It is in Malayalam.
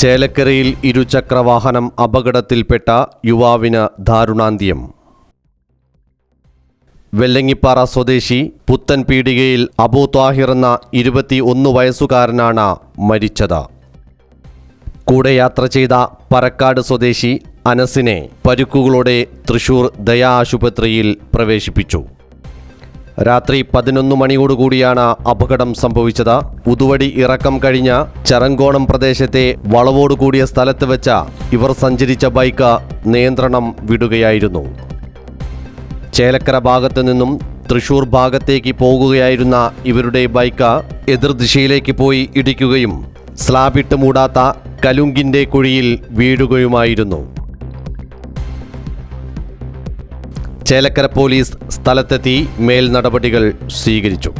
ചേലക്കരയിൽ ഇരുചക്രവാഹനം അപകടത്തിൽപ്പെട്ട യുവാവിന് ദാരുണാന്ത്യം. വെല്ലങ്ങിപ്പാറ സ്വദേശി പുത്തൻ പീടികയിൽ അബൂ താഹിർ എന്ന ഇരുപത്തി ഒന്ന് വയസ്സുകാരനാണ് മരിച്ചത്. കൂടെ യാത്ര ചെയ്ത പരക്കാട് സ്വദേശി അനസിനെ പരുക്കുകളോടെ തൃശൂർ ദയാ ആശുപത്രിയിൽ പ്രവേശിപ്പിച്ചു. രാത്രി പതിനൊന്ന് മണിയോടുകൂടിയാണ് അപകടം സംഭവിച്ചത്. ഉതുവടി ഇറക്കം കഴിഞ്ഞ ചരങ്കോണം പ്രദേശത്തെ വളവോടുകൂടിയ സ്ഥലത്ത് വെച്ച ഇവർ സഞ്ചരിച്ച ബൈക്ക് നിയന്ത്രണം വിടുകയായിരുന്നു. ചേലക്കര ഭാഗത്തു നിന്നും തൃശൂർ ഭാഗത്തേക്ക് പോകുകയായിരുന്ന ഇവരുടെ ബൈക്ക് എതിർദിശയിലേക്ക് പോയി ഇടിക്കുകയും സ്ലാബിട്ട് മൂടാത്ത കലുങ്കിന്റെ കുഴിയിൽ വീഴുകയുമായിരുന്നു. ചേലക്കര പോലീസ് സ്ഥലത്തെത്തി മേൽ നടപടികൾ സ്വീകരിച്ചു